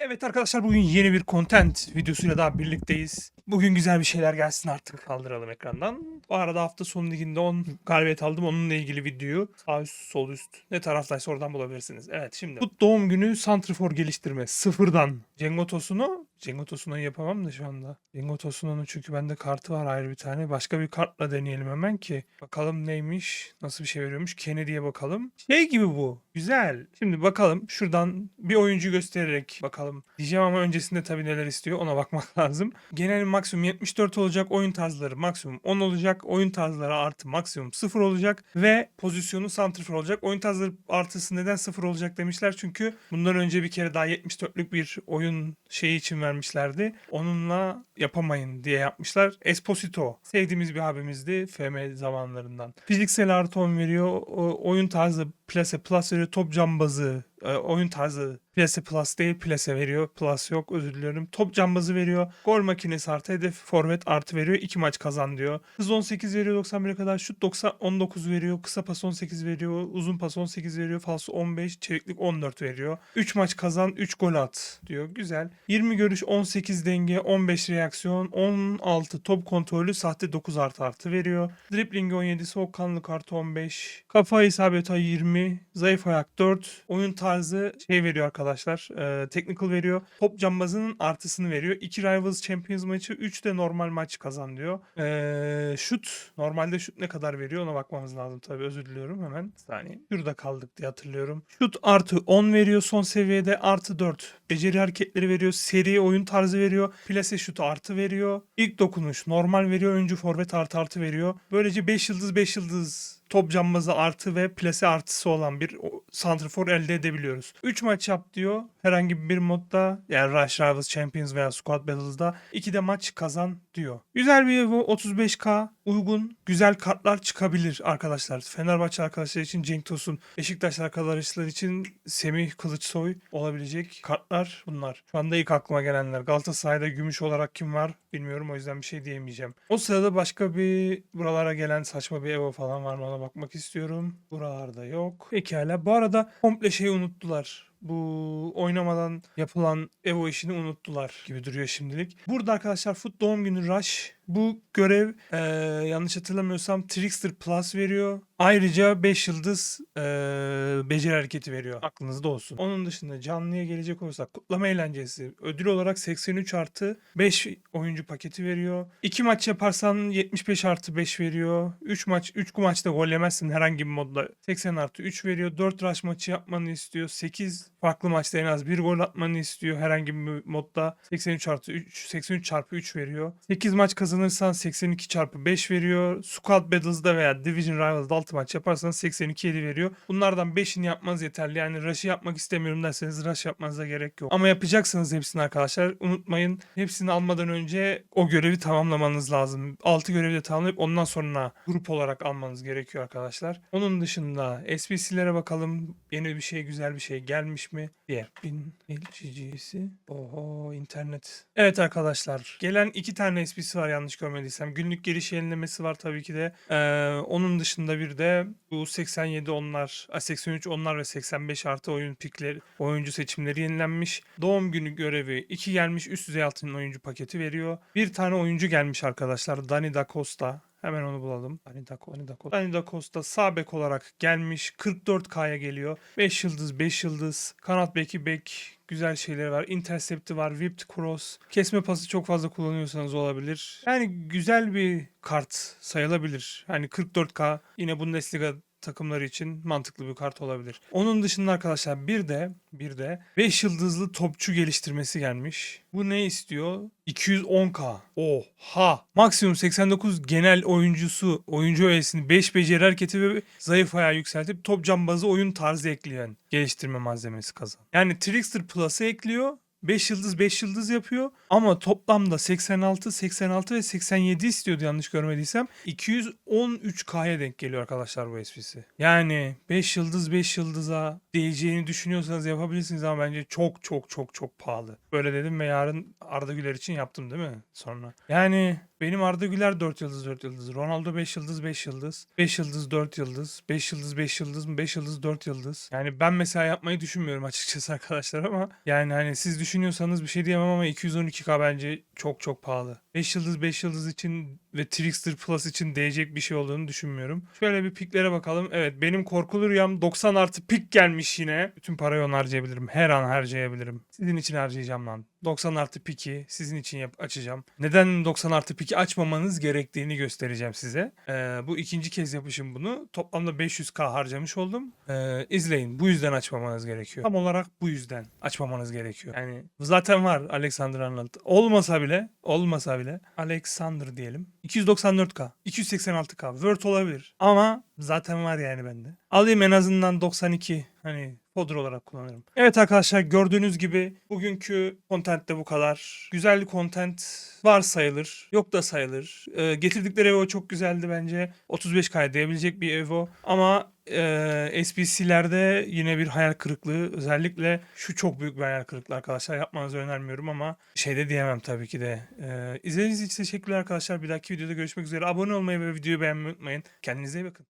Evet arkadaşlar bugün yeni bir content videosuyla daha birlikteyiz. Bugün güzel bir şeyler gelsin artık. Kaldıralım ekrandan. Bu arada hafta sonu liginde 10 galibiyet aldım. Onunla ilgili videoyu sağ üst, sol üst ne taraftaysa oradan bulabilirsiniz. Evet şimdi bu doğum günü Santrifor geliştirme sıfırdan. Cengo Tosun'u Cengo Tosun'u yapamam da şu anda. Cengo Tosun'un çünkü bende kartı var ayrı bir tane. Başka bir kartla deneyelim hemen ki. Bakalım neymiş. Nasıl bir şey veriyormuş. Kennedy'ye bakalım. Şey gibi bu. Güzel. Şimdi bakalım şuradan bir oyuncu göstererek bakalım. Diyeceğim ama öncesinde tabii neler istiyor ona bakmak lazım. Genel maksimum 74 olacak. Oyun tarzları maksimum 10 olacak. Oyun tarzları artı maksimum 0 olacak. Ve pozisyonu santrfor olacak. Oyun tarzları artısı neden 0 olacak demişler. Çünkü bundan önce bir kere daha 74'lük bir oyun şeyi için vermişlerdi. Onunla yapamayın diye yapmışlar. Esposito. Sevdiğimiz bir abimizdi FM zamanlarından. Fiziksel artı 10 veriyor. O, oyun tarzı plase plus veriyor. Top cambazı. E, oyun tarzı plase plus değil plase veriyor. Plus yok özür diliyorum. Top cambazı veriyor. Gol makinesi artı hedef forvet artı veriyor. 2 maç kazan diyor. Hız 18 veriyor 91'e kadar. Şut 90, 19 veriyor. Kısa pas 18 veriyor. Uzun pas 18 veriyor. Falso 15. Çeviklik 14 veriyor. 3 maç kazan 3 gol at diyor. Güzel. 20 görüş 18 denge 15 reaksiyon 16 top kontrolü sahte 9 artı artı veriyor. Dribbling 17 soğukkanlılık artı 15. Kafa isabeti 20. Zayıf ayak 4. Oyun tarzı şey veriyor arkadaşlar. E, technical veriyor. Top cambazının artısını veriyor. 2 Rivals Champions maçı 3 de normal maç kazan diyor. E, şut. Normalde şut ne kadar veriyor ona bakmamız lazım tabii. Özür diliyorum hemen. Bir saniye. Şurada kaldık diye hatırlıyorum. Şut artı 10 veriyor son seviyede. Artı 4. Beceri hareketleri veriyor. Seri oyun tarzı veriyor. Plase şutu artı veriyor. İlk dokunuş normal veriyor. Öncü forvet artı artı veriyor. Böylece 5 yıldız 5 yıldız top cambazı artı ve plase artısı olan bir santrfor elde edebiliyoruz. 3 maç yap diyor. Herhangi bir modda yani Rush Rivals Champions veya Squad Battles'da 2 de maç kazan diyor. Güzel bir Evo 35k uygun güzel kartlar çıkabilir arkadaşlar. Fenerbahçe arkadaşlar için Cenk Tosun, Beşiktaş arkadaşlar için Semih Kılıçsoy olabilecek kartlar bunlar. Şu anda ilk aklıma gelenler. Galatasaray'da gümüş olarak kim var bilmiyorum o yüzden bir şey diyemeyeceğim. O sırada başka bir buralara gelen saçma bir Evo falan var mı ona bakmak istiyorum. Buralarda yok. Pekala. Bu arada komple şeyi unuttular. Bu oynamadan yapılan Evo işini unuttular gibi duruyor şimdilik. Burada arkadaşlar Foot doğum günü Rush. Bu görev eee, yanlış hatırlamıyorsam Trickster Plus veriyor. Ayrıca 5 yıldız eee beceri hareketi veriyor. Aklınızda olsun. Onun dışında canlıya gelecek olursak kutlama eğlencesi ödül olarak 83 artı 5 oyuncu paketi veriyor. 2 maç yaparsan 75 artı 5 veriyor. 3 maç 3 maçta gol yemezsin herhangi bir modda 80 artı 3 veriyor. 4 rush maçı yapmanı istiyor. 8 farklı maçta en az 1 gol atmanı istiyor herhangi bir modda 83 artı 3 83 çarpı 3 veriyor. 8 maç kazanırsan 82 çarpı 5 veriyor. Squad Battles'da veya Division Rivals'da 6 maç yaparsanız 82 7 veriyor. Bunlardan 5'ini yapmanız yeterli. Yani rush'ı yapmak istemiyorum derseniz rush yapmanıza gerek yok. Ama yapacaksınız hepsini arkadaşlar. Unutmayın hepsini almadan önce o görevi tamamlamanız lazım. 6 görevi de tamamlayıp ondan sonra grup olarak almanız gerekiyor arkadaşlar. Onun dışında SPC'lere bakalım. Yeni bir şey güzel bir şey gelmiş mi diye. Bin LGG'si. Oho internet. Evet arkadaşlar. Gelen iki tane SPC var yanlış görmediysem. Günlük giriş yenilemesi var tabii ki de. Ee, onun dışında bir de bu 87 onlar, a, 83 onlar ve 85 artı oyun pikleri, oyuncu seçimleri yenilenmiş. Doğum günü görevi 2 gelmiş üst düzey altın oyuncu paketi veriyor. Bir tane oyuncu gelmiş arkadaşlar. Dani da Costa. Hemen onu bulalım. Dani da, Dani da Costa. Dani da Costa sağ bek olarak gelmiş. 44K'ya geliyor. 5 yıldız 5 yıldız. Kanat beki bek güzel şeyleri var. Intercept'i var. Whipped cross. Kesme pası çok fazla kullanıyorsanız olabilir. Yani güzel bir kart sayılabilir. Hani 44K yine Bundesliga takımları için mantıklı bir kart olabilir. Onun dışında arkadaşlar bir de bir de 5 yıldızlı topçu geliştirmesi gelmiş. Bu ne istiyor? 210k. Oha. Maksimum 89 genel oyuncusu, oyuncu öğesini 5 beceri hareketi ve zayıf ayağı yükseltip top cambazı oyun tarzı ekleyen geliştirme malzemesi kazan. Yani Trickster Plus'ı ekliyor. 5 yıldız 5 yıldız yapıyor ama toplamda 86, 86 ve 87 istiyordu yanlış görmediysem. 213K'ya denk geliyor arkadaşlar bu SPC. Yani 5 yıldız 5 yıldıza değeceğini düşünüyorsanız yapabilirsiniz ama bence çok çok çok çok pahalı. Böyle dedim ve yarın Arda Güler için yaptım değil mi sonra? Yani Benim Arda Güler 4 yıldız 4 yıldız. Ronaldo 5 yıldız 5 yıldız. 5 yıldız 4 yıldız. 5 yıldız 5 yıldız mı? 5 yıldız 4 yıldız. Yani ben mesela yapmayı düşünmüyorum açıkçası arkadaşlar ama yani hani siz düşünüyorsanız bir şey diyemem ama 212k bence çok çok pahalı. 5 yıldız 5 yıldız için ve Trickster Plus için değecek bir şey olduğunu düşünmüyorum. Şöyle bir piklere bakalım. Evet benim korkulu rüyam 90 artı pik gelmiş yine. Bütün parayı ona harcayabilirim. Her an harcayabilirim. Sizin için harcayacağım lan. 90 artı piki sizin için yap açacağım. Neden 90 artı piki açmamanız gerektiğini göstereceğim size. Ee, bu ikinci kez yapışım bunu. Toplamda 500k harcamış oldum. Ee, izleyin. Bu yüzden açmamanız gerekiyor. Tam olarak bu yüzden açmamanız gerekiyor. Yani zaten var Alexander Arnold. Olmasa bile, olmasa bile Alexander diyelim. 294k, 286k. Word olabilir. Ama zaten var yani bende. Alayım en azından 92. Hani fodder olarak kullanırım. Evet arkadaşlar gördüğünüz gibi bugünkü content de bu kadar. Güzel content var sayılır. Yok da sayılır. Ee, getirdikleri Evo çok güzeldi bence. 35K diyebilecek bir Evo. Ama e, SBC'lerde yine bir hayal kırıklığı. Özellikle şu çok büyük bir hayal kırıklığı arkadaşlar. Yapmanızı önermiyorum ama şey de diyemem tabii ki de. Ee, izlediğiniz için teşekkürler arkadaşlar. Bir dahaki videoda görüşmek üzere. Abone olmayı ve videoyu beğenmeyi unutmayın. Kendinize iyi bakın.